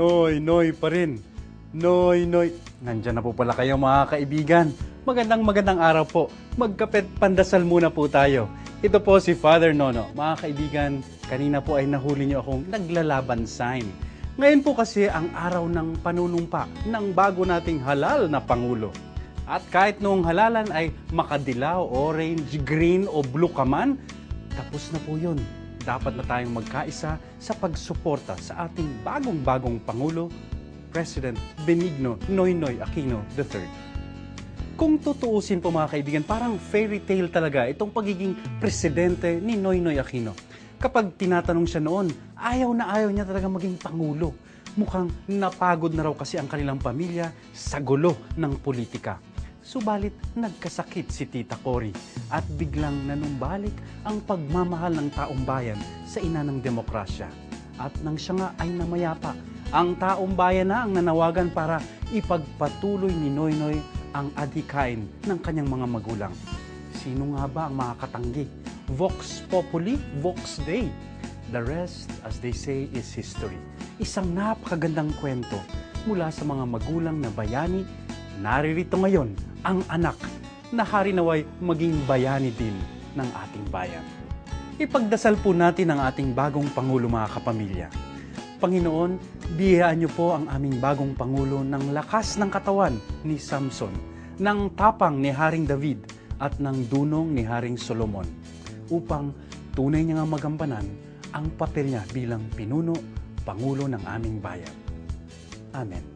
Noy, Noy pa rin. Noy, Noy. Nandyan na po pala kayo mga kaibigan. Magandang magandang araw po. Magkapit pandasal muna po tayo. Ito po si Father Nono. Mga kaibigan, kanina po ay nahuli niyo akong naglalaban sign. Ngayon po kasi ang araw ng panunumpa ng bago nating halal na Pangulo. At kahit noong halalan ay makadilaw, orange, green o blue ka man, tapos na po yun. Dapat na tayong magkaisa sa pagsuporta sa ating bagong-bagong Pangulo, President Benigno Noynoy Aquino III. Kung tutuusin po mga kaibigan, parang fairy tale talaga itong pagiging presidente ni Noynoy Aquino. Kapag tinatanong siya noon, ayaw na ayaw niya talaga maging pangulo. Mukhang napagod na raw kasi ang kanilang pamilya sa gulo ng politika. Subalit nagkasakit si Tita Cory at biglang nanumbalik ang pagmamahal ng taong bayan sa ina ng demokrasya. At nang siya nga ay namayapa, ang taong bayan na ang nanawagan para ipagpatuloy ni Noynoy ang adhikain ng kanyang mga magulang. Sino nga ba ang makakatanggi? Vox Populi, Vox Dei. The rest, as they say, is history. Isang napakagandang kwento mula sa mga magulang na bayani. Naririto ngayon ang anak na hari naway maging bayani din ng ating bayan. Ipagdasal po natin ang ating bagong Pangulo mga kapamilya. Panginoon, biyayaan niyo po ang aming bagong Pangulo ng lakas ng katawan ni Samson, ng tapang ni Haring David at ng dunong ni Haring Solomon upang tunay niya nga magampanan ang papel niya bilang pinuno, Pangulo ng aming bayan. Amen.